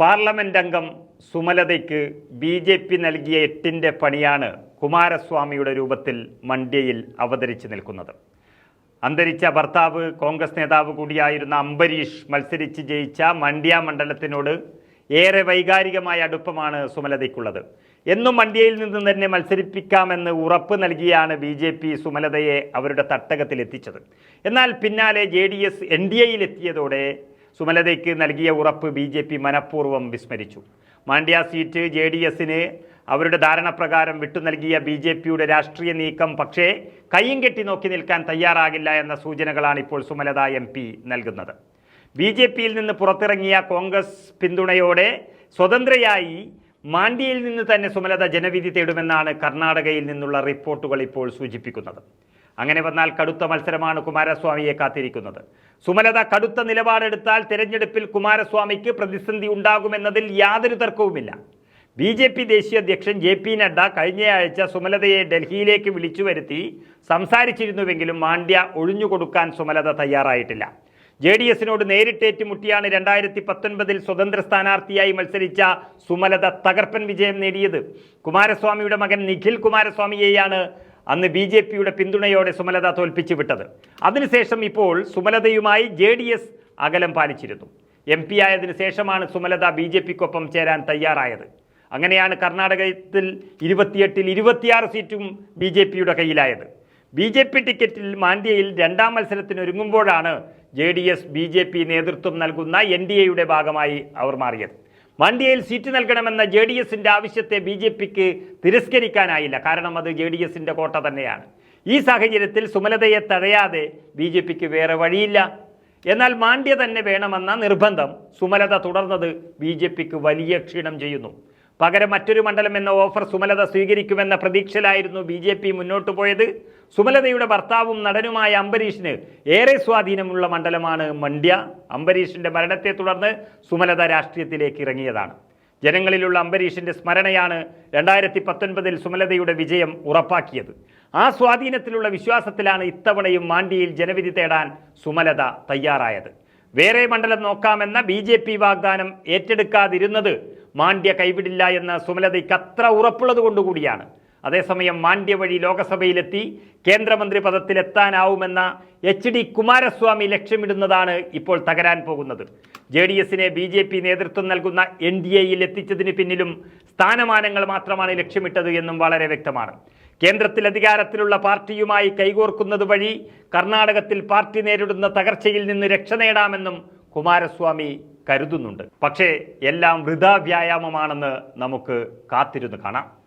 Parliament അംഗം സുമലതയ്ക്ക് B J P നൽകിയ എട്ടിന്റെ പണിയാണ് കുമാരസ്വാമിയുടെ രൂപത്തിൽ മണ്ഡ്യയിൽ അവതരിച്ചു നിൽക്കുന്നത്. അന്തരിച്ച ഭർത്താവ് കോൺഗ്രസ് നേതാവ് കൂടിയായിരുന്ന അംബരീഷ് മത്സരിച്ച് ജയിച്ച മണ്ഡ്യ മണ്ഡലത്തിനോട് ഏറെ വൈകാരികമായ അടുപ്പമാണ് സുമലതയ്ക്കുള്ളത്. എന്നും മണ്ഡ്യയിൽ നിന്ന് തന്നെ മത്സരിപ്പിക്കാമെന്ന് ഉറപ്പ് നൽകിയാണ് ബി ജെ പി സുമലതയെ അവരുടെ തട്ടകത്തിൽ എത്തിച്ചത് എന്നാൽ പിന്നാലെ J D S N D എയിലെത്തിയതോടെ സുമലതയ്ക്ക് നൽകിയ ഉറപ്പ് ബി ജെ പി മനഃപൂർവം വിസ്മരിച്ചു. മാണ്ഡ്യ സീറ്റ് ജെ ഡി എസിന് അവരുടെ ധാരണപ്രകാരം വിട്ടു നൽകിയ ബി ജെ പിയുടെ രാഷ്ട്രീയ നീക്കം പക്ഷേ കയ്യും കെട്ടി നോക്കി നിൽക്കാൻ തയ്യാറാകില്ല എന്ന സൂചനകളാണ് ഇപ്പോൾ സുമലത എം പി നൽകുന്നത്. ബി ജെ പിയിൽ നിന്ന് പുറത്തിറങ്ങിയ കോൺഗ്രസ് പിന്തുണയോടെ സ്വതന്ത്രയായി മാണ്ഡ്യയിൽ നിന്ന് തന്നെ സുമലത ജനവിധി തേടുമെന്നാണ് കർണാടകയിൽ നിന്നുള്ള റിപ്പോർട്ടുകൾ ഇപ്പോൾ സൂചിപ്പിക്കുന്നത്. അങ്ങനെ വന്നാൽ കടുത്ത മത്സരമാണ് കുമാരസ്വാമിയെ കാത്തിരിക്കുന്നത്. സുമലത കടുത്ത നിലപാടെടുത്താൽ തിരഞ്ഞെടുപ്പിൽ കുമാരസ്വാമിക്ക് പ്രതിസന്ധി ഉണ്ടാകുമെന്നതിൽ യാതൊരു തർക്കവുമില്ല. ബി ജെ പി ദേശീയ അധ്യക്ഷൻ ജെ പി നഡ്ഡ കഴിഞ്ഞയാഴ്ച സുമലതയെ ഡൽഹിയിലേക്ക് വിളിച്ചു വരുത്തി സംസാരിച്ചിരുന്നുവെങ്കിലും മാണ്ഡ്യ ഒഴിഞ്ഞുകൊടുക്കാൻ സുമലത തയ്യാറായിട്ടില്ല. ജെ ഡി എസിനോട് നേരിട്ടേറ്റുമുട്ടിയാണ് രണ്ടായിരത്തി പത്തൊൻപതിൽ സ്വതന്ത്ര സ്ഥാനാർത്ഥിയായി മത്സരിച്ച സുമലത തകർപ്പൻ വിജയം നേടിയത്. കുമാരസ്വാമിയുടെ മകൻ നിഖിൽ കുമാരസ്വാമിയെയാണ് അന്ന് ബി ജെ പിയുടെ പിന്തുണയോടെ സുമലത തോൽപ്പിച്ചു വിട്ടത് അതിനുശേഷം ഇപ്പോൾ സുമലതയുമായി ജെ ഡി എസ് അകലം പാലിച്ചിരുന്നു. എം പി ആയതിനു ശേഷമാണ് സുമലത ബി ജെ പിക്കൊപ്പം ചേരാൻ തയ്യാറായത്. അങ്ങനെയാണ് കർണാടകത്തിൽ ഇരുപത്തിയെട്ടിൽ ഇരുപത്തിയാറ് സീറ്റും ബി ജെ പിയുടെ കയ്യിലായത്. ബി ജെ പി ടിക്കറ്റിൽ മാണ്ഡ്യയിൽ രണ്ടാം മത്സരത്തിന് ഒരുങ്ങുമ്പോഴാണ് J D S B J P നേതൃത്വം നൽകുന്ന എൻ ഡി എയുടെ ഭാഗമായി അവർ മാറിയത്. മാണ്ഡ്യയിൽ സീറ്റ് നൽകണമെന്ന ജെ ഡി എസിന്റെ ആവശ്യത്തെ ബി ജെ പിക്ക് തിരസ്കരിക്കാനായില്ല. കാരണം അത് ജെ ഡി എസിന്റെ കോട്ട തന്നെയാണ്. ഈ സാഹചര്യത്തിൽ സുമലതയെ തഴയാതെ ബി ജെ പിക്ക് വേറെ വഴിയില്ല. എന്നാൽ മാണ്ഡ്യ തന്നെ വേണമെന്ന നിർബന്ധം സുമലത തുടർന്നത് ബി ജെ പിക്ക് വലിയ ക്ഷീണം ചെയ്യുന്നു. പകരം മറ്റൊരു മണ്ഡലം എന്ന ഓഫർ സുമലത സ്വീകരിക്കുമെന്ന പ്രതീക്ഷയിലായിരുന്നു ബി ജെ പി മുന്നോട്ട് പോയത്. സുമലതയുടെ ഭർത്താവും നടനുമായ അംബരീഷിന് ഏറെ സ്വാധീനമുള്ള മണ്ഡലമാണ് മണ്ഡ്യ. അംബരീഷിന്റെ മരണത്തെ തുടർന്ന് സുമലത രാഷ്ട്രീയത്തിലേക്ക് ഇറങ്ങിയതാണ്. ജനങ്ങളിലുള്ള അംബരീഷിന്റെ സ്മരണയാണ് രണ്ടായിരത്തി പത്തൊൻപതിൽ സുമലതയുടെ വിജയം ഉറപ്പാക്കിയത്. ആ സ്വാധീനത്തിലുള്ള വിശ്വാസത്തിലാണ് ഇത്തവണയും മാണ്ഡിയിൽ ജനവിധി തേടാൻ സുമലത തയ്യാറായത്. വേറെ മണ്ഡലം നോക്കാമെന്ന ബി വാഗ്ദാനം ഏറ്റെടുക്കാതിരുന്നത് മാണ്ഡ്യ കൈവിടില്ല എന്ന സുമലതയ്ക്ക് അത്ര ഉറപ്പുള്ളത് കൊണ്ടുകൂടിയാണ്. അതേസമയം മാണ്ഡ്യ വഴി ലോകസഭയിലെത്തി കേന്ദ്രമന്ത്രി പദത്തിലെത്താനാവുമെന്ന എച്ച് ഡി കുമാരസ്വാമി ലക്ഷ്യമിടുന്നതാണ് ഇപ്പോൾ തകരാൻ പോകുന്നത്. ജെ ഡി എസിനെ ബി ജെ പി നേതൃത്വം നൽകുന്ന എൻ ഡി എയിൽ എത്തിച്ചതിന് പിന്നിലും സ്ഥാനമാനങ്ങൾ മാത്രമാണ് ലക്ഷ്യമിട്ടത് എന്നും വളരെ വ്യക്തമാണ്. കേന്ദ്രത്തിൽ അധികാരത്തിലുള്ള പാർട്ടിയുമായി കൈകോർക്കുന്നത് വഴി കർണാടകത്തിൽ പാർട്ടി നേരിടുന്ന തകർച്ചയിൽ നിന്ന് രക്ഷ നേടാമെന്നും കുമാരസ്വാമി കരുതുന്നുണ്ട്. പക്ഷേ എല്ലാം വൃഥാ വ്യായാമമാണെന്ന് നമുക്ക് കാത്തിരുന്ന് കാണാം.